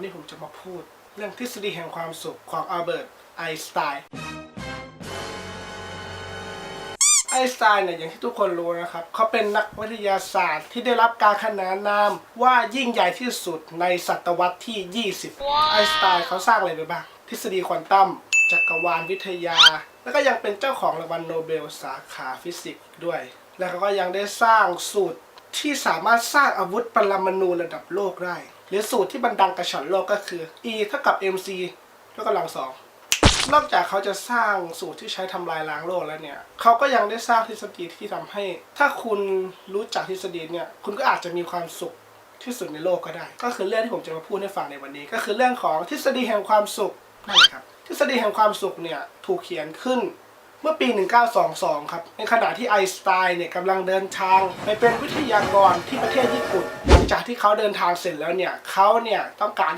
วันนี้ผมจะมาพูด เรื่องทฤษฎีแห่งความสุขของอัลเบิร์ตไอน์สไตน์ไอน์สไตน์เนี่ยอย่างที่ทุกคนรู้นะครับเขาเป็นนักวิทยาศาสตร์ที่ได้รับการขนานนามว่ายิ่งใหญ่ที่สุดในศตวรรษที่ 20 ไอน์สไตน์เขาสร้างอะไรไปบ้าง ทฤษฎีควอนตัมจักรวาลวิทยา แล้วก็ยังเป็นเจ้าของรางวัลโนเบลสาขาฟิสิกส์ด้วย และเขาก็ยังได้สร้างสูตร ที่สามารถสร้างอาวุธปรมาณูระดับโลกได้ หรือสูตรที่บันดังกระฉอนโลกก็คือ E เท่ากับ mc ยกกำลังสองนอกจากเขาจะสร้างสูตรที่ใช้ทำลายล้างโลกแล้วเนี่ย เขาก็ยังได้สร้างทฤษฎีที่ทำให้ ถ้าคุณรู้จักทฤษฎีเนี่ย คุณก็อาจจะมีความสุขที่สุดในโลกก็ได้ ก็คือเรื่องที่ผมจะมาพูดให้ฟังในวันนี้ ก็คือเรื่องของทฤษฎีแห่งความสุขนั่นแหละครับ ทฤษฎีแห่งความสุขเนี่ยถูกเขียนขึ้น เมื่อปี 1922 ครับ ในขณะที่ไอสไตน์เนี่ยกำลังเดินทาง ไปเป็นวิทยากรที่ประเทศญี่ปุ่น หลังจากที่เขาเดินทางเสร็จแล้วเนี่ยเขาเนี่ยต้องการ